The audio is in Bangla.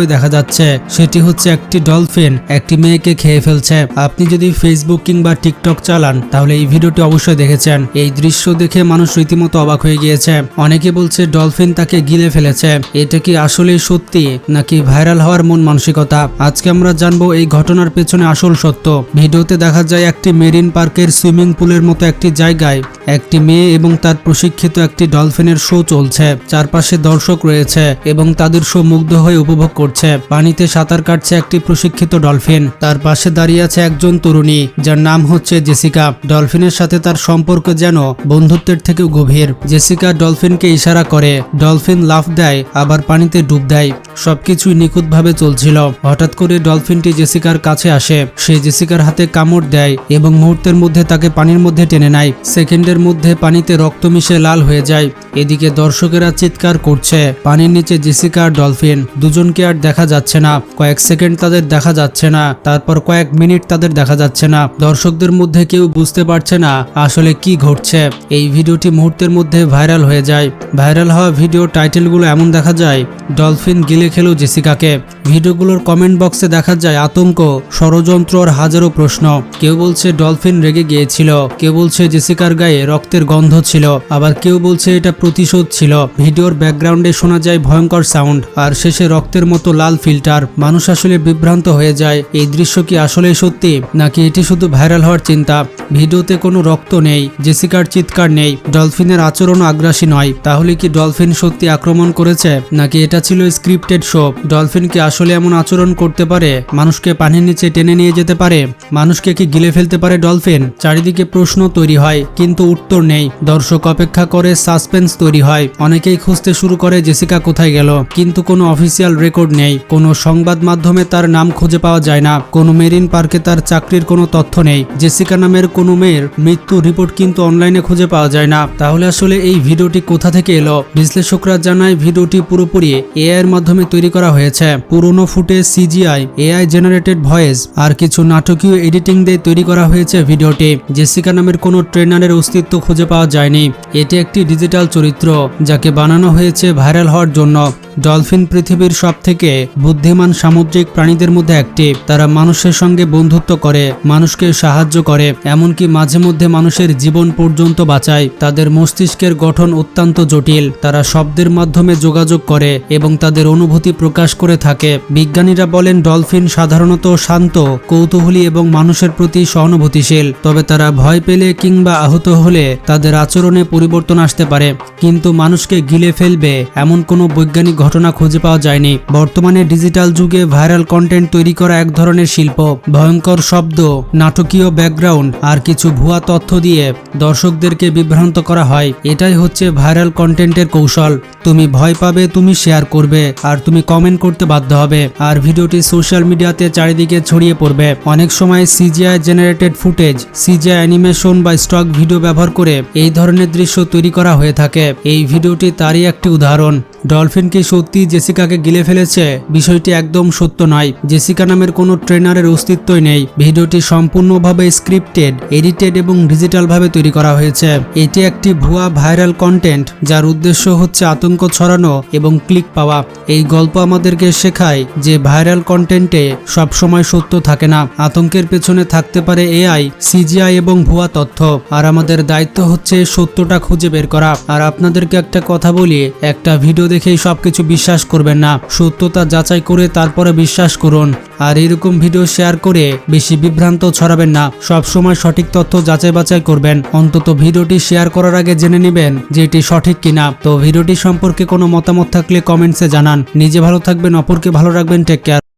ইউটিউবে দেখা যাচ্ছে, সেটি হচ্ছে একটি ডলফিন, একটি মেয়েকে খেয়ে ফেলছে। আপনি যদি ফেসবুক কিংবা টিকটক চালান, তাহলে এই ভিডিওটি অবশ্যই দেখেছেন। এই দৃশ্য দেখে মানুষ রীতিমতো অবাক হয়ে গিয়েছে। অনেকে বলছে ডলফিন তাকে গিলে ফেলেছে। এটা কি আসলেই সত্যি, নাকি ভাইরাল হওয়ার মন মানসিকতা? আজকে আমরা জানব এই ঘটনার পেছনে আসল সত্য। ভিডিওতে দেখা যায় একটি মেরিন পার্কের সুইমিং পুলের মতো একটি জায়গায় একটি মেয়ে এবং তার প্রশিক্ষিত একটি ডলফিনের শো চলছে। চারপাশে দর্শক রয়েছে এবং তাদের শো মুগ্ধ হয়ে উপভোগ করছে। পানিতে সাঁতার কাটছে একটি প্রশিক্ষিত ডলফিন। তার পাশে দাঁড়িয়ে আছে একজন তরুণী, যার নাম হচ্ছে জেসিকা। ডলফিনের সাথে তার সম্পর্ক যেন বন্ধুত্বের থেকেও গভীর। জেসিকা ডলফিনকে ইশারা করে। ডলফিন লাফ দেয়, আবার পানিতে ডুব দেয়। সবকিছুই নিখুঁতভাবে চলছিল। হঠাৎ করে ডলফিনটি জেসিকার কাছে আসে। সে জেসিকার হাতে কামড় দেয় এবং মুহূর্তের মধ্যে তাকে পানির মধ্যে টেনে নেয়। সেকেন্ডের মধ্যে পানিতে রক্ত মিশে লাল হয়ে যায়। এদিকে দর্শকেরা চিৎকার করছে। পানির নিচে জেসিকা আর ডলফিন, দুজনকে আর দেখা যাচ্ছে না। কয়েক সেকেন্ড তাদের দেখা যাচ্ছে না। তারপর কয়েক মিনিট তাদের দেখা যাচ্ছে না। দর্শকদের মধ্যে কেউ বুঝতে পারছে না আসলে কি ঘটছে। এই ভিডিওটি মুহূর্তের মধ্যে ভাইরাল হয়ে যায়। ভাইরাল হওয়া ভিডিও টাইটেলগুলো এমন দেখা যায়, ডলফিন গিলে খেলো জেসিকাকে। ভিডিওগুলোর কমেন্ট বক্সে দেখা যায় আতঙ্ক, ষড়যন্ত্র আর হাজারো প্রশ্ন। কেউ বলছে ডলফিন রেগে গিয়েছিল, কেউ বলছে জেসিকার গায়ে রক্তের গন্ধ ছিল, আবার কেউ বলছে এটা প্রতিশোধ ছিল। ভিডিওর ব্যাকগ্রাউন্ডে শোনা যায় ভয়ঙ্কর সাউন্ড আর শেষে রক্তের মতো লাল ফিল্টার মানুষ আসলে বিভ্রান্ত হয়ে যায়, এই দৃশ্য কি আসলেই সত্যি, নাকি এটি শুধু ভাইরাল হওয়ার চিন্তা? ভিডিওতে কোনো রক্ত নেই, জেসিকার চিৎকার নেই, ডলফিনের আচরণ আগ্রাসী নয়। তাহলে কি ডলফিন সত্যি আক্রমণ করেছে, নাকি এটা ছিল স্ক্রিপ্টেড শো ডলফিন কি আসলে এমন আচরণ করতে পারে? মানুষকে পানির নিচে টেনে নিয়ে যেতে পারে? মানুষকে কি গিলে ফেলতে পারে ডলফিন চারিদিকে প্রশ্ন তৈরি হয়, কিন্তু উত্তর নেই। দর্শক অপেক্ষা করে সাসপেন্স তৈরি হয়। অনেকেই খুঁজতে শুরু করে জেসিকা কোথায় গেল। কিন্তু কোনো অফিসিয়াল রেকর্ড নেই। কোনো সংবাদ মাধ্যমে তার নাম খুঁজে পাওয়া যায় না। কোনো মেরিন পার্কে তার চাকরির কোনো তথ্য নেই। জেসিকা নামের কোনো মেয়ের মৃত্যু রিপোর্ট কিন্তু অনলাইনে খুঁজে পাওয়া যায় না। তাহলে আসলে এই ভিডিওটি কোথা থেকে এলো? বিশ্লেষকরা জানায়, ভিডিওটি পুরোপুরি এআই এর মাধ্যমে তৈরি করা হয়েছে। পুরনো footage CGI AI generated voice আর কিছু নাটকীয় এডিটিং দিয়ে তৈরি করা হয়েছে ভিডিওটি। জেসিকা নামের কোনো ট্রেনারের অস্তিত্ব খুঁজে পাওয়া যায়নি। এটি একটি ডিজিটাল চরিত্র যাকে বানানো হয়েছে ভাইরাল হওয়ার জন্য। ডলফিন পৃথিবীর সব থেকে বুদ্ধিমান সামুদ্রিক প্রাণীদের মধ্যে একটি। তারা মানুষের সঙ্গে বন্ধুত্ব করে, মানুষকে সাহায্য করে, এমনকি মাঝে মধ্যে মানুষের জীবন পর্যন্ত বাঁচায়। তাদের মস্তিষ্কের গঠন অত্যন্ত জটিল। তারা শব্দের মাধ্যমে যোগাযোগ করে এবং তাদের অনুভূতি প্রকাশ করে থাকে। বিজ্ঞানীরা বলেন, ডলফিন সাধারণত শান্ত, কৌতূহলী এবং মানুষের প্রতি সহানুভূতিশীল। তবে তারা ভয় পেলে কিংবা আহত হলে তাদের আচরণে পরিবর্তন আসতে পারে। কিন্তু মানুষকে গিলে ফেলবে এমন কোনো বৈজ্ঞানিক ঘটনা খুঁজে পাওয়া যায়নি। বর্তমানে ডিজিটাল যুগে ভাইরাল কন্টেন্ট তৈরি করা এক ধরনের শিল্প। ভয়ঙ্কর শব্দ, নাটকীয় ব্যাকগ্রাউন্ড আর কিছু ভুয়া তথ্য দিয়ে দর্শকদেরকে বিভ্রান্ত করা হয়। এটাই হচ্ছে ভাইরাল কন্টেন্টের কৌশল। তুমি ভয় পাবে, তুমি শেয়ার করবে। আর তুমি কমেন্ট করতে বাধ্য হবে। আর ভিডিওটি সোশ্যাল মিডিয়াতে চারিদিকে ছড়িয়ে পড়বে। অনেক সময় CGI generated footage CGI animation বা স্টক ভিডিও ব্যবহার করে এই ধরনের দৃশ্য তৈরি করা হয়ে থাকে। এই ভিডিওটি তারই একটি উদাহরণ। ডলফিন কি সত্যি জেসিকাকে গিলে ফেলেছে, বিষয়টি একদম সত্য নয়। জেসিকা নামের কোনো ট্রেনারের অস্তিত্বই নেই। ভিডিওটি সম্পূর্ণভাবে স্ক্রিপ্টেড, এডিটেড এবং ডিজিটালভাবে তৈরি করা হয়েছে। এটি একটি ভুয়া ভাইরাল কন্টেন্ট যার উদ্দেশ্য হচ্ছে আতঙ্ক ছড়ানো এবং ক্লিক পাওয়া। এই গল্প আমাদেরকে শেখায় যে ভাইরাল কন্টেন্টে সবসময় সত্য থাকে না। আতঙ্কের পেছনে থাকতে পারে এআই সিজিআই এবং ভুয়া তথ্য। আর আমাদের দায়িত্ব হচ্ছে সত্যটা খুঁজে বের করা। আর আপনাদেরকে একটা কথা বলি, একটা ভিডিও দেখেই সবকিছু বিশ্বাস করবেন না। সত্যতা যাচাই করে তারপরে বিশ্বাস করুন। আর এরকম ভিডিও শেয়ার করে বেশি বিভ্রান্ত ছড়াবেন না। সব সময় সঠিক তথ্য যাচাই বাছাই করবেন। অন্তত ভিডিওটি শেয়ার করার আগে জেনে নেবেন যে এটি সঠিক কিনা। তো ভিডিওটি সম্পর্কে কোনো মতামত থাকলে কমেন্টসে জানান। নিজে ভালো থাকবেন, অপরকে ভালো রাখবেন টেক কেয়ার